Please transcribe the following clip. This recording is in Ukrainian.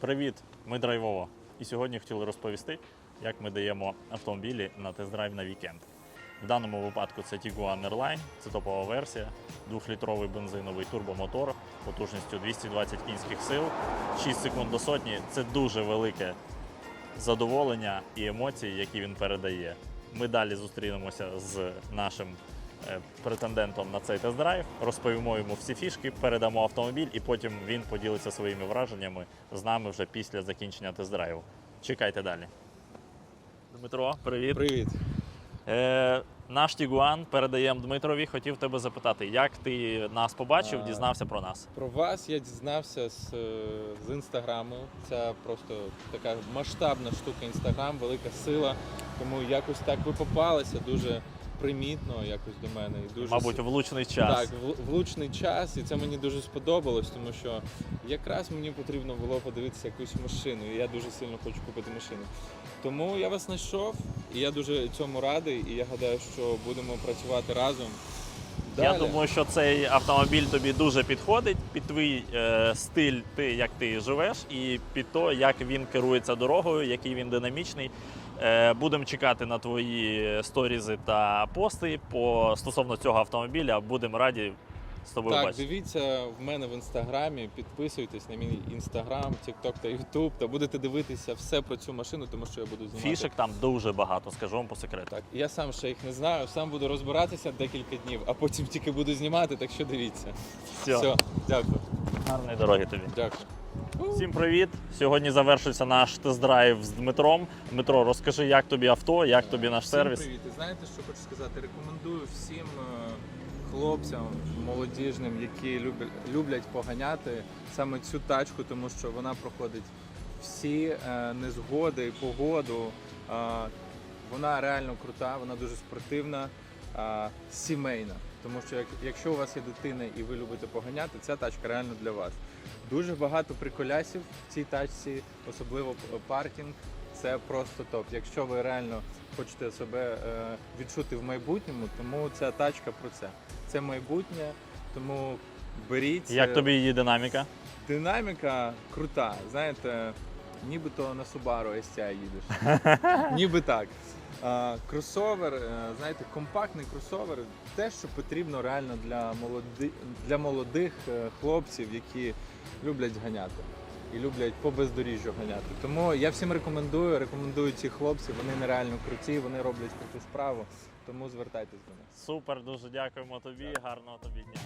Привіт, ми драйвово. І сьогодні хотіли розповісти, як ми даємо автомобілі на тест-драйв на вікенд. В даному випадку це Tiguan Airline, це топова версія, 2-літровий бензиновий турбомотор потужністю 220 кінських сил, 6 секунд до сотні. Це дуже велике задоволення і емоції, які він передає. Ми далі зустрінемося з нашим претендентом на цей тест-драйв, розповімо йому всі фішки, передамо автомобіль, і потім він поділиться своїми враженнями з нами вже після закінчення тест-драйву. Чекайте далі. Дмитро, привіт. Привіт. Е, наш Тігуан передаємо Дмитрові. Хотів тебе запитати, як ти нас побачив, дізнався про нас. Про вас я дізнався з, е, з інстаграму. Це просто така масштабна штука інстаграм, велика сила. Тому якось так ви попалися дуже примітно якось до мене. І дуже Мабуть, влучний час. Так, в- влучний час, і це мені дуже сподобалось, тому що якраз мені потрібно було подивитися якусь машину, і я дуже сильно хочу купити машину. Тому я вас знайшов, і я дуже цьому радий, і я гадаю, що будемо працювати разом. Я Далі. думаю, що цей автомобіль тобі дуже підходить під твій е, стиль, ти як ти живеш, і під те, як він керується дорогою, який він динамічний. Е, будемо чекати на твої сторізи та пости по стосовно цього автомобіля. Будемо раді з тобою Так, бачити. дивіться в мене в інстаграмі, підписуйтесь на мій інстаграм, тікток та ютуб, та будете дивитися все про цю машину, тому що я буду знімати. Фішек там дуже багато, скажу вам по секрету. Так, я сам ще їх не знаю, сам буду розбиратися декілька днів, а потім тільки буду знімати, так що дивіться. Все, Все, дякую. гарної дороги тобі. Дякую. Всім привіт! Сьогодні завершився наш тест-драйв з Дмитром. Дмитро, розкажи, як тобі авто, як тобі наш Всім сервіс. Привіт. І знаєте, що хочу сказати? Рекомендую всім е, хлопцям молодіжним, які люблять, люблять поганяти саме цю тачку, тому що вона проходить всі е, незгоди, погоду. Е, вона реально крута, вона дуже спортивна, сімейна. Тому що як, якщо у вас є дитина і ви любите поганяти, ця тачка реально для вас. Дуже багато приколясів в цій тачці, особливо паркінг. Це просто топ. Якщо ви реально хочете себе е, відчути в майбутньому, тому ця тачка про це. Це майбутнє, тому беріть. Як е, тобі її динаміка? Динаміка крута. Знаєте, нібито на Subaru STI їдеш. Ніби так. А, кросовер, е, знаєте, компактний кросовер, те, що потрібно реально для, молоди... для молодих е, хлопців, які люблять ганяти і люблять по бездоріжжю ганяти. Тому я всім рекомендую, рекомендую ці хлопці, вони нереально круті, вони роблять круту справу, тому звертайтесь до них. Супер, дуже дякуємо тобі. Гарного тобі дня.